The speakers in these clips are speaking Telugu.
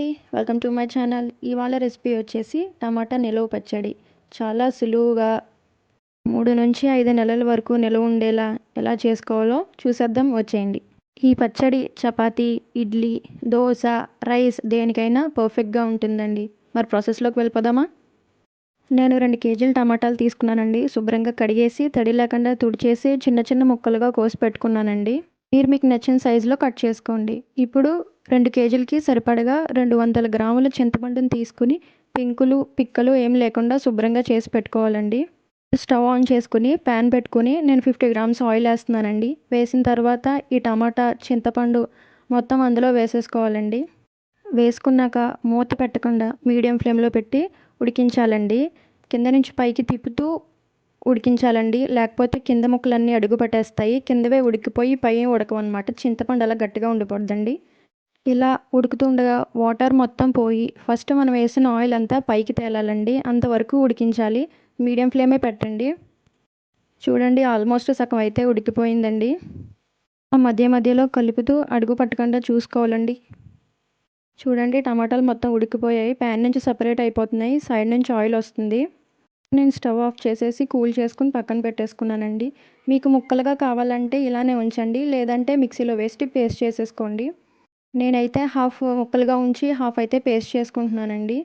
అండి. Welcome to my channel. ఇవాళ రెసిపీ వచ్చేసి టమాటా నిలువ పచ్చడి. చాలా సులువుగా మూడు నుంచి ఐదు నెలల వరకు నిలువ ఉండేలా ఎలా చేసుకోవాలో చూసేద్దాం వచ్చేయండి. ఈ పచ్చడి చపాతి ఇడ్లీ దోశ రైస్ దేనికైనా పర్ఫెక్ట్గా ఉంటుందండి. మరి ప్రాసెస్లోకి వెళ్ళిపోదామా? నేను రెండు కేజీలు టమాటాలు తీసుకున్నానండి. శుభ్రంగా కడిగేసి తడి లేకుండా తుడిచేసి చిన్న చిన్న ముక్కలుగా కోసి పెట్టుకున్నానండి. మీరు మీకు నచ్చిన సైజులో కట్ చేసుకోండి. ఇప్పుడు రెండు కేజీలకి సరిపడగా రెండు వందల గ్రాముల చింతపండుని తీసుకుని పింకులు పిక్కలు ఏం లేకుండా శుభ్రంగా చేసి పెట్టుకోవాలండి. స్టవ్ ఆన్ చేసుకుని ప్యాన్ పెట్టుకుని నేను ఫిఫ్టీ గ్రామ్స్ ఆయిల్ వేస్తున్నానండి. వేసిన తర్వాత ఈ టమాటా చింతపండు మొత్తం అందులో వేసేసుకోవాలండి. వేసుకున్నాక మూత పెట్టకుండా మీడియం ఫ్లేమ్లో పెట్టి ఉడికించాలండి. కింద నుంచి పైకి తిప్పుతూ ఉడికించాలండి. లేకపోతే కింద ముక్కలన్నీ అడుగు పట్టేస్తాయి కిందవే ఉడికిపోయి పై ఉడకవన్నమాట. చింతపండు అలా గట్టిగా ఉండిపోద్దండి. ఇలా ఉడుకుతుండగా వాటర్ మొత్తం పోయి ఫస్ట్ మనం వేసిన ఆయిల్ అంతా పైకి తేలాలండి. అంతవరకు ఉడికించాలి. మీడియం ఫ్లేమే పెట్టండి. చూడండి ఆల్మోస్ట్ సగం అయితే ఉడికిపోయిందండి. మధ్య మధ్యలో కలుపుతూ అడుగు పట్టకుండా చూసుకోవాలండి. చూడండి టమాటాలు మొత్తం ఉడికిపోయాయి. ప్యాన్ నుంచి సపరేట్ అయిపోతున్నాయి. సైడ్ నుంచి ఆయిల్ వస్తుంది. నేను స్టవ్ ఆఫ్ చేసేసి కూల్ చేసుకుని పక్కన పెట్టేసుకున్నానండి. మీకు ముక్కలుగా కావాలంటే ఇలానే ఉంచండి లేదంటే మిక్సీలో వేసి పేస్ట్ చేసేసుకోండి. నేనైతే హాఫ్ ముక్కలుగా ఉంచి హాఫ్ అయితే పేస్ట్ చేసుకుంటున్నానండి.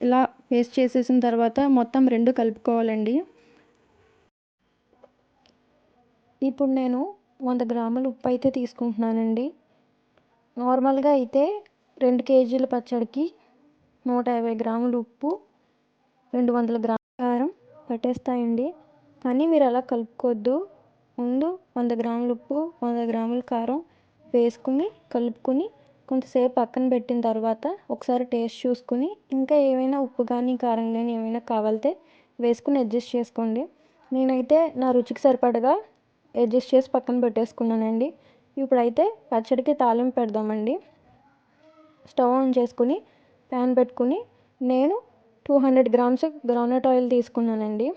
ఇలా పేస్ట్ చేసేసిన తర్వాత మొత్తం రెండు కలుపుకోవాలండి. ఇప్పుడు నేను వంద గ్రాముల ఉప్పు అయితే తీసుకుంటున్నానండి. నార్మల్గా అయితే రెండు కేజీల పచ్చడికి నూట యాభై గ్రాముల ఉప్పు రెండు వందల గ్రాముల కారం పట్టేస్తాయండి. కానీ మీరు అలా కలుపుకోవద్దు. ముందు వంద గ్రాముల ఉప్పు వంద గ్రాముల కారం వేసుకుని కలుపుకుని కొంతసేపు పక్కన పెట్టిన తర్వాత ఒకసారి టేస్ట్ చూసుకుని ఇంకా ఏమైనా ఉప్పు కానీ కారం కానీ ఏమైనా కావాలితే వేసుకుని అడ్జస్ట్ చేసుకోండి. నేనైతే నా రుచికి సరిపడగా అడ్జస్ట్ చేసి పక్కన పెట్టేసుకున్నానండి. ఇప్పుడైతే పచ్చడికి తాలింపు పెడదామండి. స్టవ్ ఆన్ చేసుకుని ప్యాన్ పెట్టుకుని నేను two hundred grams groundnut oil తీసుకున్నానండి.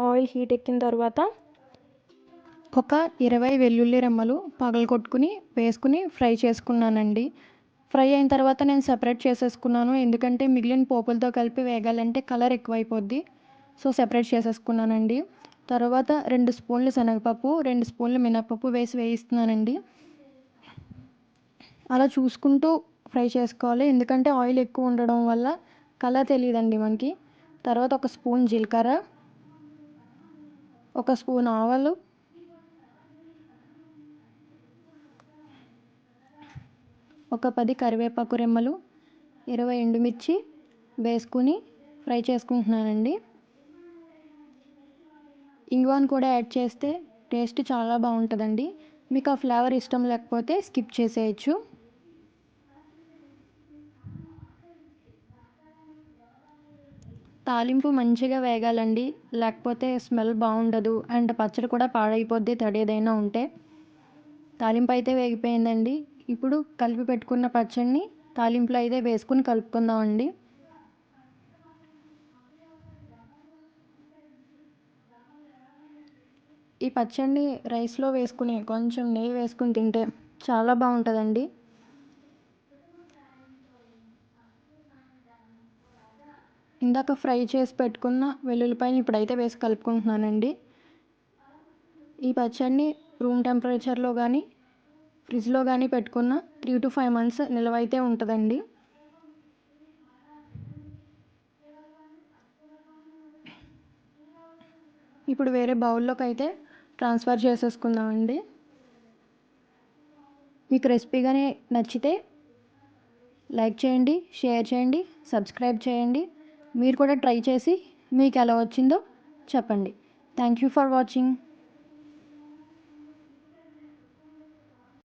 ఆయిల్ హీట్ ఎక్కిన తర్వాత ఒక ఇరవై వెల్లుల్లి రెమ్మలు పగలగొట్టుకుని వేసుకుని ఫ్రై చేసుకున్నానండి. ఫ్రై అయిన తర్వాత నేను సెపరేట్ చేసేసుకున్నాను. ఎందుకంటే మిగిలిన పోపులతో కలిపి వేగాలంటే కలర్ ఎక్కువైపోద్ది. సో సెపరేట్ చేసేసుకున్నానండి. తర్వాత రెండు స్పూన్లు శనగపప్పు రెండు స్పూన్లు మినపప్పు వేసి వేయిస్తున్నానండి. అలా చూసుకుంటూ ఫ్రై చేసుకోవాలి. ఎందుకంటే ఆయిల్ ఎక్కువ ఉండడం వల్ల కలర్ తెలియదండి మనకి. తర్వాత ఒక స్పూన్ జీలకర్ర ఒక స్పూన్ ఆవాలు ఒక పది కరివేపాకు రెమ్మలు ఇరవై ఎండుమిర్చి వేసుకుని ఫ్రై చేసుకుంటున్నానండి. ఇంగువాన్ కూడా యాడ్ చేస్తే టేస్ట్ చాలా బాగుంటుందండి. మీకు ఆ ఫ్లేవర్ ఇష్టం లేకపోతే స్కిప్ చేసేయచ్చు. తాలింపు మంచిగా వేగాలండి. లేకపోతే స్మెల్ బాగుండదు అండ్ పచ్చడి కూడా పాడైపోద్ది తడి ఏదైనా ఉంటే. తాలింపు అయితే వేగిపోయిందండి. ఇప్పుడు కలిపి పెట్టుకున్న పచ్చడిని తాలింపులో అయితే వేసుకుని కలుపుకుందామండి. ఈ పచ్చడిని రైస్లో వేసుకుని కొంచెం నెయ్యి వేసుకుని తింటే చాలా బాగుంటుందండి ఇందాక ఫ్రై చేసి పెట్టుకున్న వెల్లుల్లిపాయని ఇప్పుడైతే వేసి కలుపుకుంటున్నానండి. ఈ పచ్చడిని రూమ్ టెంపరేచర్లో కానీ ఫ్రిడ్జ్లో కానీ పెట్టుకున్న త్రీ టు ఫైవ్ మంత్స్ నిలవైతే ఉంటుందండి. ఇప్పుడు వేరే బౌల్లోకి అయితే ట్రాన్స్ఫర్ చేసేసుకుందామండి. మీకు రెసిపీ కానీ నచ్చితే లైక్ చేయండి షేర్ చేయండి సబ్స్క్రైబ్ చేయండి. మీరు కూడా ట్రై చేసి మీకు ఎలా వచ్చిందో చెప్పండి. Thank you for watching